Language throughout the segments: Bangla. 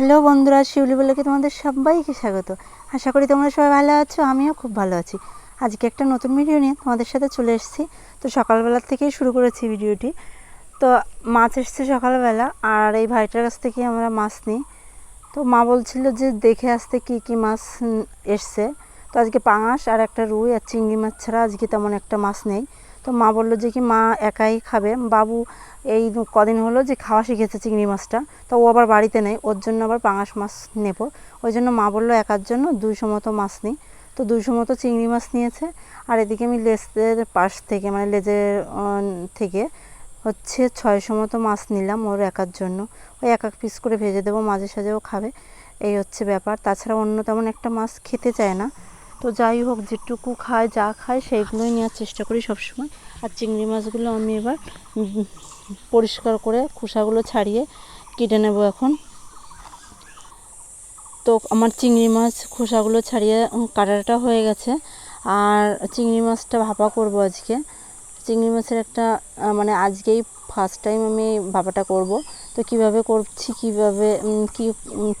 হ্যালো বন্ধুরা, শিউলি বলেকে তোমাদের সবাইকে স্বাগত। আশা করি তোমরা সবাই ভালো আছো, আমিও খুব ভালো আছি। আজকে একটা নতুন ভিডিও নিয়ে তোমাদের সাথে চলে এসেছি। তো সকালবেলা থেকেই শুরু করেছি ভিডিওটি। তো মাছ এসছে সকালবেলা, আর এই ভাইটার কাছ থেকে আমরা মাছ নিই। তো মা বলছিল যে দেখে আসতে কি কি মাছ এসছে। তো আজকে পাঙাশ আর একটা রুই আর চিংড়ি মাছ ছাড়া আজকে তেমন একটা মাছ নেই। তো মা বলল যে কি মা একাই খাবে। বাবু এই কদিন হলো যে খাওয়া শিখেছে চিংড়ি মাছটা। তো ও আবার বাড়িতে নেই, ওর জন্য আবার পাঙাশ মাছ নেব। ওই জন্য মা বলল একার জন্য দুইশো মতো মাছ নিই। তো দুইশো মতো চিংড়ি মাছ নিয়েছে। আর এদিকে আমি লেজের পাশ থেকে মানে লেজের থেকে হচ্ছে ছয়শো মতো মাছ নিলাম ওর একার জন্য। ওই এক এক পিস করে ভেজে দেবো, মাঝে সাঝেও খাবে। এই হচ্ছে ব্যাপার। তাছাড়া অন্য তেমন একটা মাছ খেতে চায় না। তো যাই হোক, যেটুকু খায়, যা খায়, সেইগুলোই নেওয়ার চেষ্টা করি সবসময়। আর চিংড়ি মাছগুলো আমি এবার পরিষ্কার করে খোসাগুলো ছাড়িয়ে কেটে নেব এখন। তো আমার চিংড়ি মাছ খোসাগুলো ছাড়িয়ে কাটাটা হয়ে গেছে। আর চিংড়ি মাছটা ভাপা করব আজকে। চিংড়ি মাছের একটা মানে আজকেই ফার্স্ট টাইম আমি ভাপাটা করব। তো কীভাবে করছি, কীভাবে কি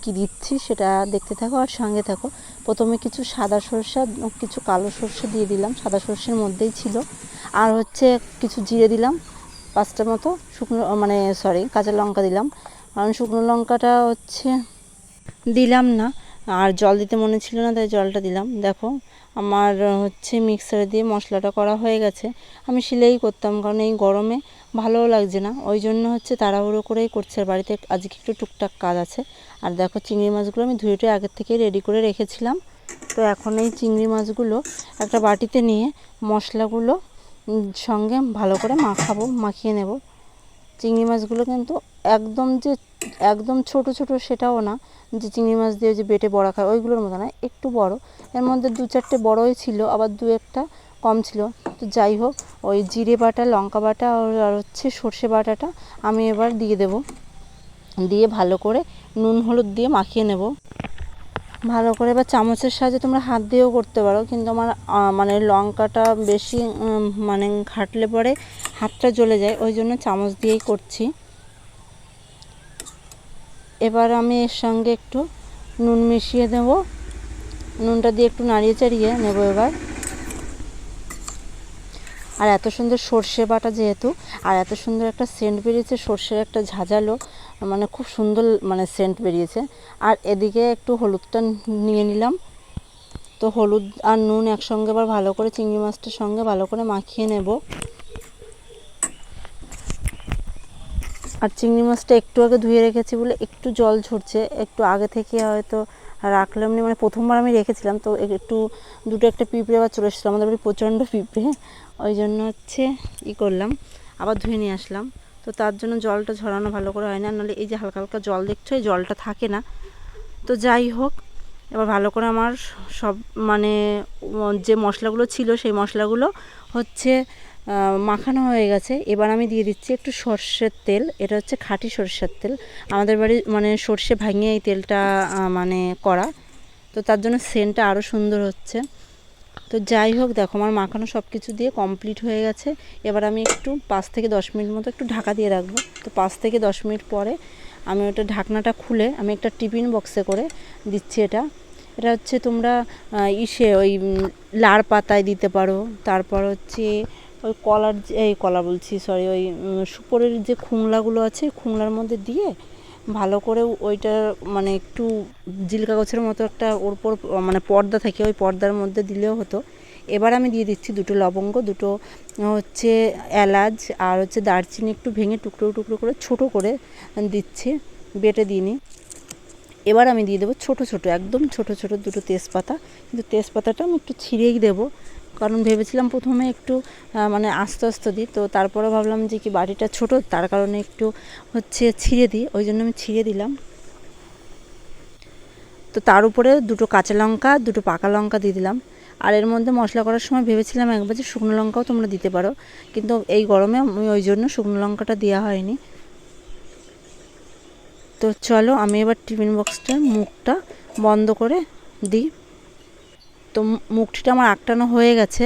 কি দিচ্ছি সেটা দেখতে থাকো আর সঙ্গে থাকো। প্রথমে কিছু সাদা সরষা, কিছু কালো সরষে দিয়ে দিলাম, সাদা সরষের মধ্যেই ছিল। আর হচ্ছে কিছু জিরে দিলাম পাঁচটা মতো শুকনো মানে সরি কাঁচা লঙ্কা দিলাম। কারণ শুকনো লঙ্কাটা হচ্ছে দিলাম না, আর জল দিতে মনে ছিল না, তাই জলটা দিলাম। দেখো আমার হচ্ছে মিক্সারে দিয়ে মশলাটা করা হয়ে গেছে। আমি শিলেই করতাম, কারণ এই গরমে ভালোও লাগছে না। ওই জন্য হচ্ছে তাড়াহুড়ো করেই করছে। বাড়িতে আজকে একটু টুকটাক কাজ আছে। আর দেখো চিংড়ি মাছগুলো আমি ধুয়ে টুয়ে আগের থেকেই রেডি করে রেখেছিলাম। তো এখন এই চিংড়ি মাছগুলো একটা বাটিতে নিয়ে মশলাগুলো সঙ্গে ভালো করে মাখাবো, মাখিয়ে নেব। চিংড়ি মাছগুলো কিন্তু একদম যে, একদম ছোট ছোট সেটাও না, যে চিংড়ি মাছ দিয়ে যে বেটে বড়া খায়, ওইগুলোর মতো না, একটু বড়। এর মধ্যে দু চারটে বড়ই ছিল, আবার দু একটা কম ছিল। তো যাই হোক, ওই জিরে বাটা, লঙ্কা বাটা, আর হচ্ছে সর্ষে বাটাটা আমি এবার দিয়ে দেব। দিয়ে ভালো করে নুন, হলুদ দিয়ে মাখিয়ে নেব। ভালো করে এবার চামচের সাহায্যে তোমরা হাত দিয়েও করতে পারো, কিন্তু আমার মানে লঙ্কাটা বেশি মানে ঘাটলে পরে হাতটা জ্বলে যায়, ওই জন্য চামচ দিয়েই করছি। এবার আমি এর সঙ্গে একটু নুন মিশিয়ে দেব নুনটা দিয়ে একটু নাড়িয়ে চাড়িয়ে নেব এবার। আর এত সুন্দর সর্ষে বাটা যেহেতু, আর এত সুন্দর একটা সেন্ট বেরিয়েছে, সর্ষের একটা ঝাঁঝালো মানে খুব সুন্দর মানে সেন্ট বেরিয়েছে। আর এদিকে একটু হলুদটা নিয়ে নিলাম। তো হলুদ আর নুন একসঙ্গে আবার ভালো করে চিংড়ি মাছটার সঙ্গে ভালো করে মাখিয়ে নেব। আর চিংড়ি মাছটা একটু আগে ধুয়ে রেখেছি বলে একটু জল ঝরছে, একটু আগে থেকে হয়তো রাখলাম মানে প্রথমবার আমি রেখেছিলাম, তো একটু দুটো একটা পিঁপড়ে আবার চলে এসেছিল, আমাদের বাড়ি প্রচণ্ড পিঁপড়ে, ওই জন্য হচ্ছে ই করলাম, আবার ধুয়ে নিয়ে আসলাম, তো তার জন্য জলটা ঝরানো ভালো করে হয় না, নাহলে এই যে হালকা হালকা জল দেখছ, এই জলটা থাকে না, তো যাই হোক, এবার ভালো করে আমার সব মানে যে মশলাগুলো ছিল সেই মশলাগুলো হচ্ছে মাখানো হয়ে গেছে। এবার আমি দিয়ে দিচ্ছি একটু সর্ষের তেল। এটা হচ্ছে খাঁটি সর্ষের তেল। আমাদের বাড়ি মানে সর্ষে ভাঙিয়ে এই তেলটা মানে করা। তো তার জন্য সেন্টটা আরও সুন্দর হচ্ছে। তো যাই হোক, দেখো আমার মাখানো সব কিছু দিয়ে কমপ্লিট হয়ে গেছে। এবার আমি একটু পাঁচ থেকে দশ মিনিট মতো একটু ঢাকা দিয়ে রাখব। তো পাঁচ থেকে দশ মিনিট পরে আমি ওটা ঢাকনাটা খুলে আমি একটা টিফিন বক্সে করে দিচ্ছি এটা। এটা হচ্ছে তোমরা ইসে ওই লাড় পাতায় দিতে পারো। তারপর হচ্ছে ওই কলার এই কলা বলছি সরি ওই সুপোরের যে খুংলাগুলো আছে খুংলার মধ্যে দিয়ে ভালো করে ওইটা মানে একটু জিল কাগজের মতো একটা ওর উপর মানে পর্দা থাকে, ওই পর্দার মধ্যে দিলেও হতো। এবার আমি দিয়ে দিচ্ছি দুটো লবঙ্গ, দুটো হচ্ছে এলাচ আর হচ্ছে দারচিনি একটু ভেঙে টুকরো টুকরো করে ছোট করে দিচ্ছি, বেটে দিইনি। এবার আমি দিয়ে দেবো ছোট ছোট, একদম ছোট ছোট দুটো তেজপাতা। কিন্তু তেজপাতাটা আমি একটু ছিঁড়েই দেবো। কারণ ভেবেছিলাম প্রথমে একটু মানে আস্তে আস্তে দিই। তো তারপরে ভাবলাম যে কি বাড়িটা ছোট, তার কারণে একটু হচ্ছে ছিঁড়ে দিই। ওই জন্য আমি ছিঁড়ে দিলাম। তো তার উপরে দুটো কাঁচা লঙ্কা, দুটো পাকা লঙ্কা দিয়ে দিলাম। আর এর মধ্যে মশলা করার সময় ভেবেছিলাম একবার যে শুকনো লঙ্কাও তোমরা দিতে পারো। কিন্তু এই গরমে আমি ওই জন্য শুকনো লঙ্কাটা দেওয়া হয়নি। তো চলো আমি এবার টিফিন বক্সটার মুখটা বন্ধ করে দিই। তো মুখটিটা আমার আটটানো হয়ে গেছে।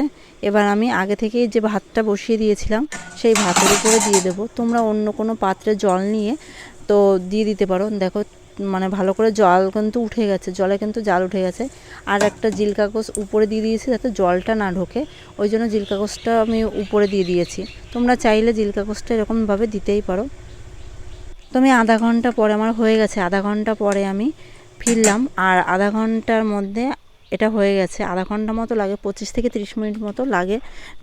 এবার আমি আগে থেকেই যে ভাতটা বসিয়ে দিয়েছিলাম, সেই ভাতের উপরে দিয়ে দেবো। তোমরা অন্য কোনো পাত্রে জল নিয়ে তো দিয়ে দিতে পারো। দেখো মানে ভালো করে জল কিন্তু উঠে গেছে, জলে কিন্তু জাল উঠে গেছে। আর একটা জিল কাগজ উপরে দিয়ে দিয়েছি যাতে জলটা না ঢোকে। ওই জন্য জিল কাগজটা আমি উপরে দিয়ে দিয়েছি। তোমরা চাইলে জিল কাগজটা এরকমভাবে দিতেই পারো। তো আমি আধা ঘণ্টা পরে, আমার হয়ে গেছে। আধা ঘণ্টা পরে আমি ফিরলাম। আর আধা ঘণ্টার মধ্যে এটা হয়ে গেছে। আধা ঘণ্টা মতো লাগে, পঁচিশ থেকে তিরিশ মিনিট মতো লাগে।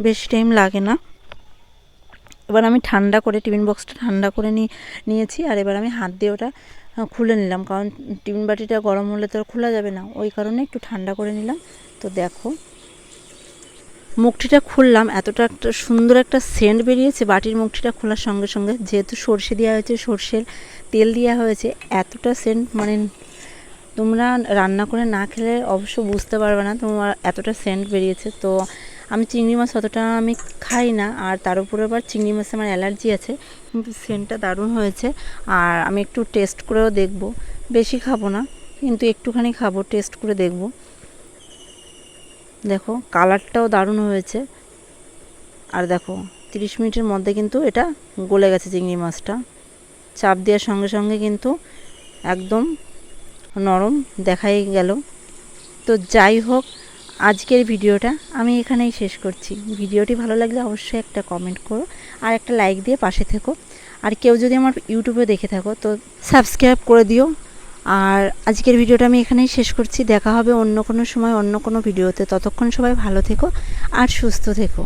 বেশি টাইম লাগে না। এবার আমি ঠান্ডা করে, টিফিন বক্সটা ঠান্ডা করে নিয়ে নিয়েছি আর এবার আমি হাত দিয়ে ওটা খুলে নিলাম। কারণ টিফিন বাটিটা গরম হলে তো খোলা যাবে না। ওই কারণে একটু ঠান্ডা করে নিলাম। তো দেখো, মুখটিটা খুললাম। এতটা একটা সুন্দর একটা সেন্ট বেরিয়েছে বাটির মুখটিটা খোলার সঙ্গে সঙ্গে। যেহেতু সর্ষে দেওয়া হয়েছে, সর্ষের তেল দেওয়া হয়েছে, এতটা সেন্ট মানে তোমরা রান্না করে না খেলে অবশ্য বুঝতে পারবে না, তোমার এতটা সেন্ট বেরিয়েছে। তো আমি চিংড়ি মাছ অতটা আমি খাই না, আর তার উপরে আবার চিংড়ি মাছে আমার অ্যালার্জি আছে, কিন্তু সেন্টটা দারুণ হয়েছে। আর আমি একটু টেস্ট করেও দেখব, বেশি খাব না, কিন্তু একটুখানি খাব টেস্ট করে দেখব। দেখো কালারটাও দারুণ হয়েছে। আর দেখো, তিরিশ মিনিটের মধ্যে কিন্তু এটা গলে গেছে চিংড়ি মাছটা। চাপ দেওয়ার সঙ্গে সঙ্গে কিন্তু একদম নরম দেখাই গেল। তো যাই হোক, আজকের ভিডিওটা আমি এখানেই শেষ করছি। ভিডিওটি ভালো লাগলে অবশ্যই একটা কমেন্ট করো আর একটা লাইক দিয়ে পাশে থেকো। আর কেউ যদি আমার ইউটিউবে দেখে থাকো, তো সাবস্ক্রাইব করে দিও। আর আজকের ভিডিওটা আমি এখানেই শেষ করছি। দেখা হবে অন্য কোনো সময় অন্য কোনো ভিডিওতে। ততক্ষণ সবাই ভালো থেকো আর সুস্থ থেকো।